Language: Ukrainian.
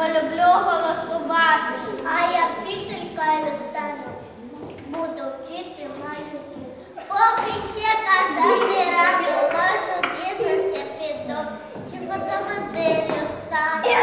депутатом, бо люблю голосувати. А я вчителькою стану, буду вчити малюків. Поки ще казати раду, можу бізнес я піду, чи фотомоделлю стану.